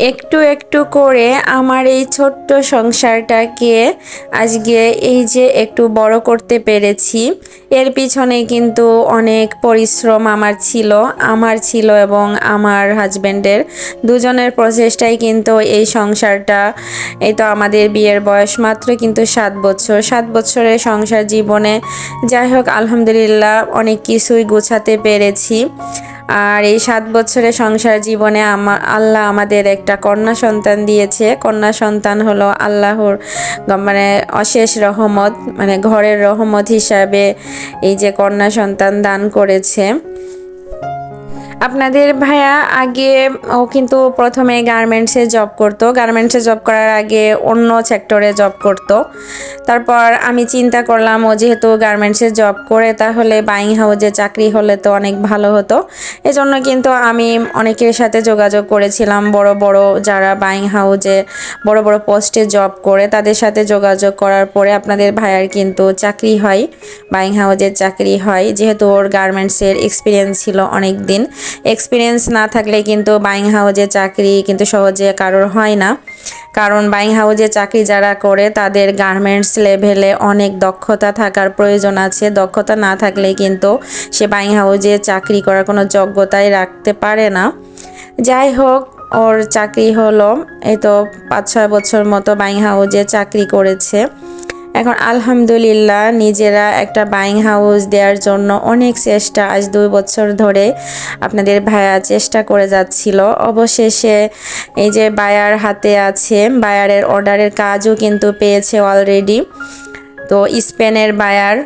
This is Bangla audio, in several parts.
একটু একটু করে আমার এই ছোট্ট সংসারটাকে আজকে এই যে একটু বড় করতে পেরেছি। এর পিছনে কিন্তু অনেক পরিশ্রম আমার ছিল আমার ছিল এবং আমার হাজব্যান্ডের দুজনের প্রচেষ্টাই কিন্তু এই সংসারটা, এই তো আমাদের বিয়ের বয়স মাত্র কিন্তু সাত বছর। সাত বছরের সংসার জীবনে যাই হোক, আলহামদুলিল্লাহ অনেক কিছুই গোছাতে পেরেছি। আর এই সাত বছরের সংসার জীবনে আমার আল্লাহ আমাদের একটা কন্যা সন্তান দিয়েছে। কন্যা সন্তান হলো আল্লাহর মানে অশেষ রহমত মানে ঘরের রহমত হিসাবে এই যে কন্যা সন্তান দান করেছে। আপনাদের ভাইয়া আগে ও কিন্তু প্রথমে গার্মেন্টসে জব করতো। গার্মেন্টসে জব করার আগে অন্য সেক্টরে জব করতো। তারপর আমি চিন্তা করলাম, ও যেহেতু গার্মেন্টসে জব করে তাহলে বাইং হাউজে চাকরি হলে তো অনেক ভালো হতো। এজন্য কিন্তু আমি অনেকের সাথে যোগাযোগ করেছিলাম, বড় বড় যারা বাইং হাউজে বড় বড় পোস্টে জব করে, তাদের সাথে যোগাযোগ করার পরে আপনাদের ভাইয়ার কিন্তু চাকরি হয় বাইং হাউজের চাকরি হয়। যেহেতু ওর গার্মেন্টসের এক্সপিরিয়েন্স ছিল অনেক দিন এক্সপিরিয়েন্স না থাকলে কিন্তু বাইং হাউজে চাকরি কিন্তু সহজে কারোর হয় না। কারণ বাইং হাউজে চাকরি যারা করে, তাদের গার্মেন্টস লেভেলে অনেক দক্ষতা থাকার প্রয়োজন আছে। দক্ষতা না থাকলে কিন্তু সে বাইং হাউজে চাকরি করার কোনো যোগ্যতাই রাখতে পারে না। যাই হোক, ওর চাকরি হলো, এই তো পাঁচ ছয় বছর মতো বাইং হাউজে চাকরি করেছে। এখন আলহামদুলিল্লাহ নিজেরা একটা বাইং হাউস দেওয়ার জন্য অনেক চেষ্টা আজ দুই বছর ধরে আপনাদের ভায়া চেষ্টা করে যাচ্ছিল। অবশেষে এই যে বায়ার হাতে আছে বায়ারের অর্ডারের কাজও কিন্তু পেয়েছে অলরেডি তো স্পেনের বায়ার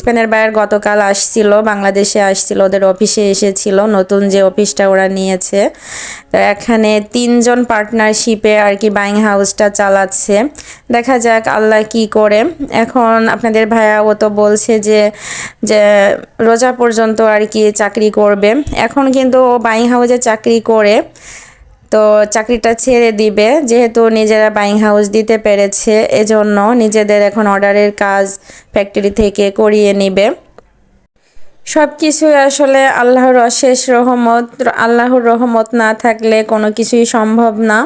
স্পেনের বায়ার গতকাল আসছিল, বাংলাদেশে আসছিল, ওদের অফিসে এসেছিল, নতুন যে অফিসটা ওরা নিয়েছে। তো এখানে তিনজন পার্টনারশিপে আর কি বাইং হাউসটা চালাচ্ছে। দেখা যাক আল্লাহ কি করে। এখন আপনাদের ভাইয়া ও তো বলছে যে যে রোজা পর্যন্ত আর কি চাকরি করবে। এখন কিন্তু ও বাইং হাউসে চাকরি করে। তো চাকরিটা ছেড়ে দিবে, যেহেতু নিজেরা বাইং হাউস দিতে পেরেছে, এজন্য নিজেদের এখন অর্ডারের কাজ ফ্যাক্টরি থেকে করিয়ে নিবে। সব কিছুই আসলে আল্লাহর অশেষ রহমত, আল্লাহর রহমত না থাকলে কোনো কিছুই সম্ভব না।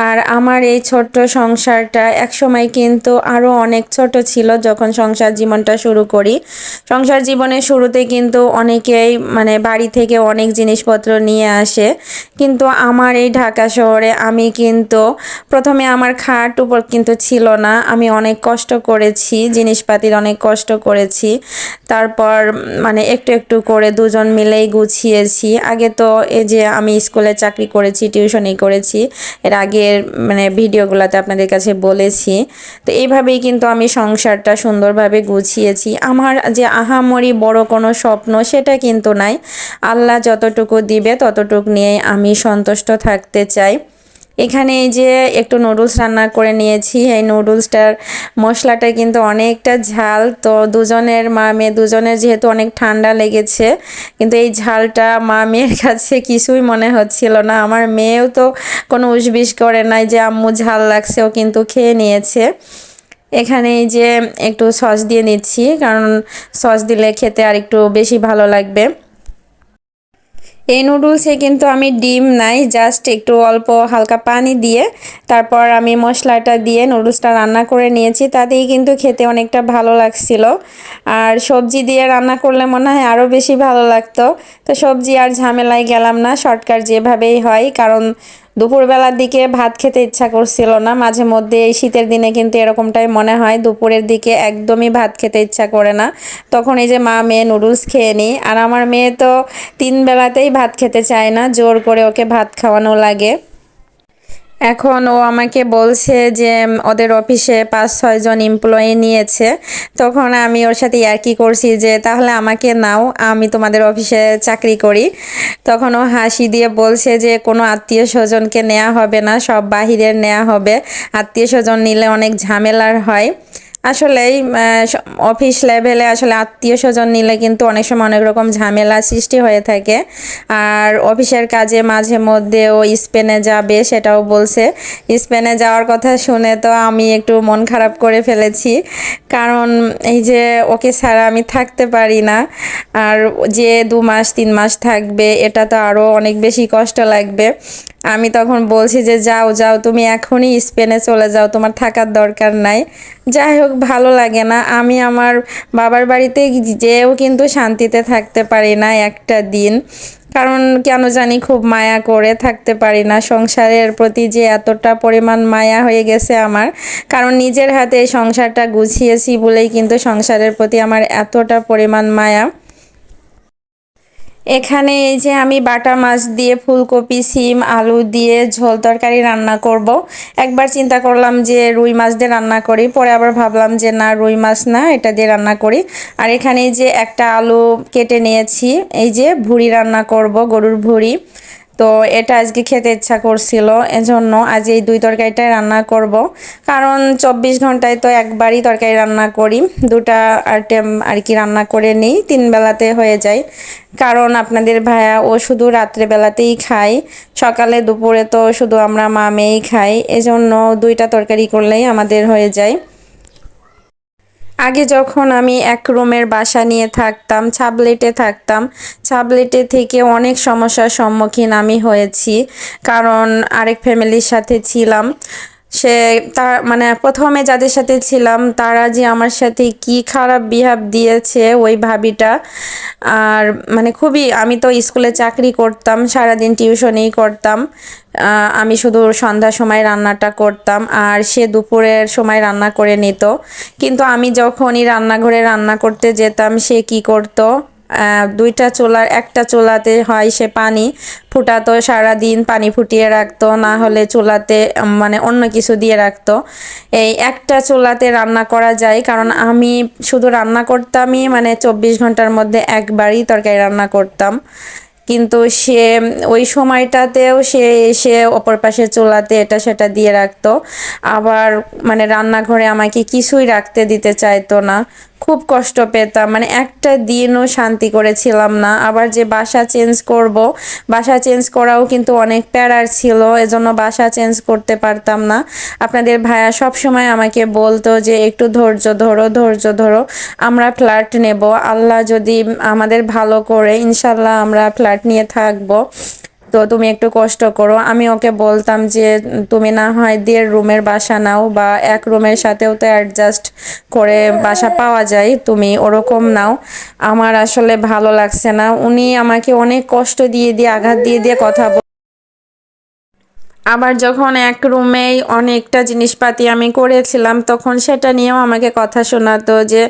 আর আমার এই ছোট্ট সংসারটা একসময় কিন্তু আরও অনেক ছোট ছিল যখন সংসার জীবনটা শুরু করি। সংসার জীবনের শুরুতে কিন্তু অনেকেই মানে বাড়ি থেকে অনেক জিনিসপত্র নিয়ে আসে। কিন্তু আমার এই ঢাকা শহরে আমি কিন্তু প্রথমে আমার খাট উপর কিন্তু ছিল না। আমি অনেক কষ্ট করেছি, জিনিসপাতির অনেক কষ্ট করেছি। তারপর মানে একটু একটু করে দুজন মিলেই গুছিয়েছি। আগে তো এই যে আমি স্কুলে চাকরি করেছি টিউশনি করেছি, এর আগের মানে ভিডিওগুলোতে আপনাদের কাছে বলেছি। তো এইভাবেই কিন্তু আমি সংসারটা সুন্দরভাবে গুছিয়েছি। আমার যে আহামরি বড় কোনো স্বপ্ন সেটা কিন্তু নাই। আল্লাহ যতটুকু দিবে ততটুকু নিয়েই আমি সন্তুষ্ট থাকতে চাই। এখানে এই যে একটু নুডলস রান্না করে নিয়েছি। এই নুডলসটার মশলাটা কিন্তু অনেকটা ঝাল। তো দুজনের মা মেয়ে, দুজনের যেহেতু অনেক ঠান্ডা লেগেছে, কিন্তু এই ঝালটা মা মেয়ের কাছে কিছুই মনে হচ্ছিল না। আমার মেয়েও তো কোনো উসবিস করে নাই যে আম্মু ঝাল লাগছে, ও কিন্তু খেয়ে নিয়েছে। এখানে এই যে একটু সস দিয়ে নিচ্ছি, কারণ সস দিলে খেতে আর একটু বেশি ভালো লাগবে। এই নুডলসে কিন্তু আমি ডিম নাই, জাস্ট একটু অল্প হালকা পানি দিয়ে তারপর আমি মশলাটা দিয়ে নুডলসটা রান্না করে নিয়েছি। তাতেই কিন্তু খেতে অনেকটা ভালো লাগছিল। আর সবজি দিয়ে রান্না করলে মনে হয় আরও বেশি ভালো লাগতো। তো সবজি আর ঝামেলায় গেলাম না, শর্টকাট যেভাবেই হয়, কারণ দুপুরবেলার দিকে ভাত খেতে ইচ্ছা করছিল না। মাঝে মধ্যে এই শীতের দিনে কিন্তু এরকমটাই মনে হয়, দুপুরের দিকে একদমই ভাত খেতে ইচ্ছা করে না। তখন এই যে মা, মেয়ে নুডলস খেয়ে নিই। আর আমার মেয়ে তো তিন বেলাতেই ভাত খেতে চায় না, জোর করে ওকে ভাত খাওয়ানো লাগে। এখন ও আমাকে বলছে যে ওদের অফিসে পাঁচ ছয়জন এমপ্লয়ি নিয়েছে। তখন আমি ওর সাথে ইয়ার্কি করছি যে, তাহলে আমাকে নাও, আমি তোমাদের অফিসে চাকরি করি। তখন ও হাসি দিয়ে বলছে যে, কোনো আত্মীয় স্বজনকে নেওয়া হবে না, সব বাহিরের নেওয়া হবে। আত্মীয় স্বজন নিলে অনেক ঝামেলার হয়। আসলেই অফিস লেভেলে আসলে আত্মীয় স্বজন নিলে কিন্তু অনেক সময় অনেক রকম ঝামেলা সৃষ্টি হয়ে থাকে। আর অফিসের কাজে মাঝে মধ্যে ও স্পেনে যাবে সেটাও বলছে। স্পেনে যাওয়ার কথা শুনে তো আমি একটু মন খারাপ করে ফেলেছি। কারণ এই যে ওকে ছাড়া আমি থাকতে পারি না। আর যে দু মাস, তিন মাস থাকবে, এটা তো আরও অনেক বেশি কষ্ট লাগবে। আমি তখন বলছি যে, যাও যাও, তুমি এখনই স্পেনে চলে যাও, তোমার থাকার দরকার নাই। যাই হোক, ভালো লাগে না। আমি আমার বাবার বাড়িতে যেও কিন্তু শান্তিতে থাকতে পারি না একটা দিন। কারণ কেন জানি খুব মায়া করে থাকতে পারি না। সংসারের প্রতি যে এতটা পরিমাণ মায়া হয়ে গেছে আমার, কারণ নিজের হাতে এই সংসারটা গুছিয়েছি বলেই কিন্তু সংসারের প্রতি আমার এতটা পরিমাণ মায়া। এখানে এই যে আমি বাটা মাছ দিয়ে ফুলকপি, সিম, আলু দিয়ে ঝোল তরকারি রান্না করব। একবার চিন্তা করলাম যে রুই মাছ দিয়ে রান্না করি, পরে আবার ভাবলাম যে না, রুই মাছ না, এটা দিয়ে রান্না করি আর এখানে যে একটা আলু কেটে নিয়েছি, এই যে ভুড়ি রান্না করব, গরুর ভুড়ি তো এটা আজকে খেতে ইচ্ছা করছিল, এজন্য আজ এই দুই তরকারিটাই রান্না করব। কারণ চব্বিশ ঘন্টায় তো একবারই তরকারি রান্না করি, দুটা আইটেম আর কি রান্না করে নিই, তিন বেলাতে হয়ে যায়। কারণ আপনাদের ভাইয়া ও শুধু রাত্রেবেলাতেই খায়, সকালে দুপুরে তো শুধু আমরা মা মেয়েই খাই, এজন্য দুইটা তরকারি করলেই আমাদের হয়ে যায়। আগে যখন আমি এক রুমের বাসা নিয়ে থাকতাম, ছাবলেটে থাকতাম, ছাবলেটে থেকে অনেক সমস্যার সম্মুখীন আমি হয়েছি। কারণ আরেক ফ্যামিলির সাথে ছিলাম। সে তার মানে প্রথমে যাদের সাথে ছিলাম, তারা যে আমার সাথে কি খারাপ বিহাব দিয়েছে ওই ভাবিটা, আর মানে খুবই, আমি তো স্কুলে চাকরি করতাম, সারাদিন টিউশনই করতাম আমি শুধু সন্ধ্যার সময় রান্নাটা করতাম, আর সে দুপুরের সময় রান্না করে নিত। কিন্তু আমি যখনই রান্নাঘরে রান্না করতে যেতাম, সে কি করতো? দুইটা চুলার একটা চোলাতে হয় সে পানি ফুটাতো, সারাদিন পানি ফুটিয়ে রাখতো, না হলে চুলাতে মানে অন্য কিছু দিয়ে রাখতো। এই একটা চোলাতে রান্না করা যায়, কারণ আমি শুধু রান্না করতামই মানে চব্বিশ ঘণ্টার মধ্যে একবারই তরকারি রান্না করতাম। কিন্তু সে, ওই সময়টাতেও সে এসে অপর পাশে চোলাতে এটা সেটা দিয়ে রাখতো। আবার মানে রান্নাঘরে আমাকে কিছুই রাখতে দিতে চাইতো না। খুব কষ্ট পেতাম। মানে একটা দিনও শান্তি করেছিলাম না। আবার যে বাসা চেঞ্জ করব, বাসা চেঞ্জ করাও কিন্তু অনেক প্যারার ছিল, এজন্য বাসা চেঞ্জ করতে পারতাম না। আপনাদের ভাইয়া সব সময় আমাকে বলতো যে, একটু ধৈর্য ধরো ধৈর্য ধরো, আমরা ফ্ল্যাট নেব। আল্লাহ যদি আমাদের ভালো করে, ইনশাল্লাহ আমরা ফ্ল্যাট নিয়ে থাকব। তো তুমি একটু কষ্ট করো। আমি ওকে বলতাম যে, তুমি না হয় দেড় রুমের বাসা নাও বা এক রুমের সাথেও তো অ্যাডজাস্ট করে বাসা পাওয়া যায়, তুমি ওরকম নাও। আমার আসলে ভালো লাগছে না। উনি আমাকে অনেক কষ্ট দিয়ে দিয়ে, আঘাত দিয়ে দিয়ে কথা বল আবার যখন এক রুমেই অনেকটা জিনিসপাতি আমি করেছিলাম, তখন সেটা নিয়েও আমাকে কথা শোনাতো যে,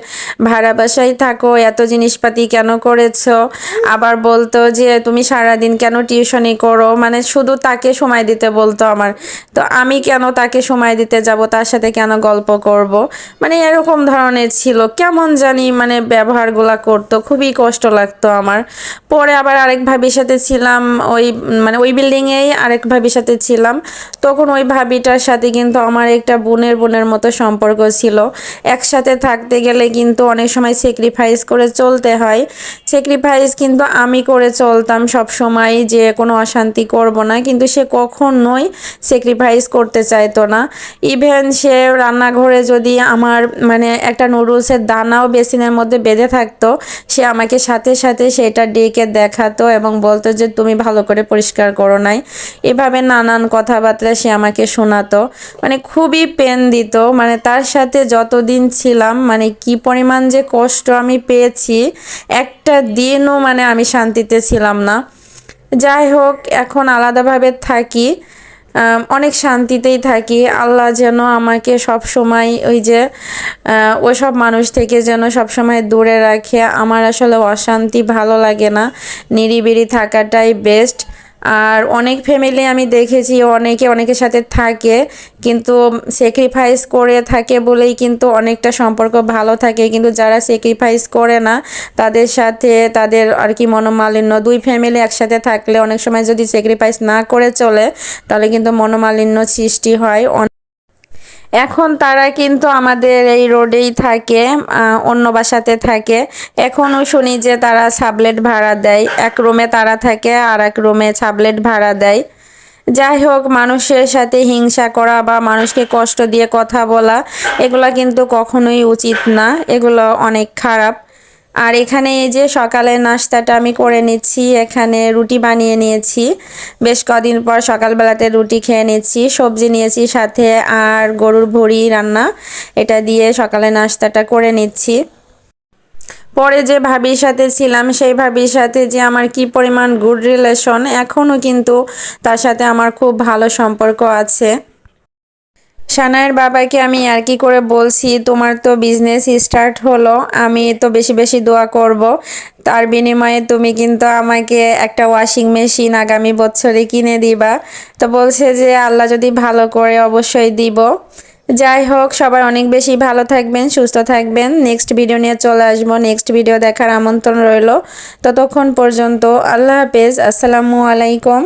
ভাড়া বাসায় থাকো, এত জিনিসপাতি কেন করেছ? আবার বলতো যে, তুমি সারাদিন কেন টিউশনি করো? মানে শুধু তাকে সময় দিতে বলতো আমার। তো আমি কেন তাকে সময় দিতে যাব, তার সাথে কেন গল্প করব? মানে এরকম ধরনের ছিল। কেমন জানি মানে ব্যবহারগুলো করতো, খুবই কষ্ট লাগতো আমার। পরে আবার আরেক ভাবির সাথে ছিলাম, ওই মানে ওই বিল্ডিংয়েই আরেক ভাবির সাথে ছিলাম। তখন ওই ভাবিটার সাথে কিন্তু আমার একটা বোনের বোনের মতো সম্পর্ক ছিল। একসাথে থাকতে গেলে কিন্তু অনেক সময় স্যাক্রিফাইস করে চলতে হয়। স্যাক্রিফাইস কিন্তু আমি করে চলতাম সব সময় যে কোনো অশান্তি করব না, কিন্তু সে কখনোই স্যাক্রিফাইস করতে চাইতো না। ইভেন সে রান্নাঘরে যদি আমার মানে একটা নুডলসের দানাও বেসিনের মধ্যে বেঁধে থাকতো, সে আমাকে সাথে সাথে সেটা ডেকে দেখাতো এবং বলতো যে, তুমি ভালো করে পরিষ্কার করো নাই। এভাবে নানান কথাবার্তা সে আমাকে শোনাতো। মানে খুবই পেন দিত। মানে তার সাথে যতদিন ছিলাম মানে কি পরিমাণ যে কষ্ট আমি পেয়েছি একটা দিনও মানে আমি শান্তিতে ছিলাম না। যাই হোক এখন আলাদাভাবে থাকি অনেক শান্তিতেই থাকি। আল্লাহ যেন আমাকে সব সময় ওই যে আহ, ওসব মানুষ থেকে যেন সব সময় দূরে রাখে। আমার আসলে অশান্তি ভালো লাগে না। নিরিবিলি থাকাটাই বেস্ট আর অনেক ফ্যামিলি আমি দেখেছি, অনেকে অনেকের সাথে থাকে, কিন্তু স্যাক্রিফাইস করে থাকে বলেই কিন্তু অনেকটা সম্পর্ক ভালো থাকে। কিন্তু যারা স্যাক্রিফাইস করে না, তাদের সাথে তাদের আর কি মনোমালিন্য, দুই ফ্যামিলি একসাথে থাকলে অনেক সময় যদি স্যাক্রিফাইস না করে চলে, তাহলে কিন্তু মনোমালিন্য সৃষ্টি হয়। এখন তারা কিন্তু আমাদের এই রোডেই থাকে অন্য বাসাতে থাকে। এখনও শুনি যে তারা সাবলেট ভাড়া দেয়। এক রুমে তারা থাকে, আর এক রুমে সাবলেট ভাড়া দেয়। যাই হোক, মানুষের সাথে হিংসা করা বা মানুষকে কষ্ট দিয়ে কথা বলা, এগুলো কিন্তু কখনোই উচিত না। এগুলো অনেক খারাপ। আর এখানে এই যে সকালের নাস্তাটা আমি করে নিচ্ছি, এখানে রুটি বানিয়ে নিয়েছি। বেশ কদিন পর সকালবেলাতে রুটি খেয়ে নিচ্ছি, সবজি নিয়েছি সাথে আর গরুর ভুড়ি রান্না। এটা দিয়ে সকালে নাস্তাটা করে নিচ্ছি। পরে যে ভাবির সাথে ছিলাম, সেই ভাবির সাথে যে আমার কি পরিমাণ গুড রিলেশন এখনও কিন্তু তার সাথে আমার খুব ভালো সম্পর্ক আছে। সানায়ের বাবাকে আমি আর কি করে বলছি, তোমার তো বিজনেস স্টার্ট হলো, আমি তো বেশি বেশি দোয়া করব। তার বিনিময়ে তুমি কিন্তু আমাকে একটা ওয়াশিং মেশিন আগামী বছরে কিনে দিবা। তো বলছে যে, আল্লাহ যদি ভালো করে অবশ্যই দিব। যাই হোক, সবাই অনেক বেশি ভালো থাকবেন, সুস্থ থাকবেন। নেক্সট ভিডিও নিয়ে চলে আসব। নেক্সট ভিডিও দেখার আমন্ত্রণ রইল। ততক্ষণ পর্যন্ত আল্লাহ হাফেজ। আসসালামু আলাইকুম।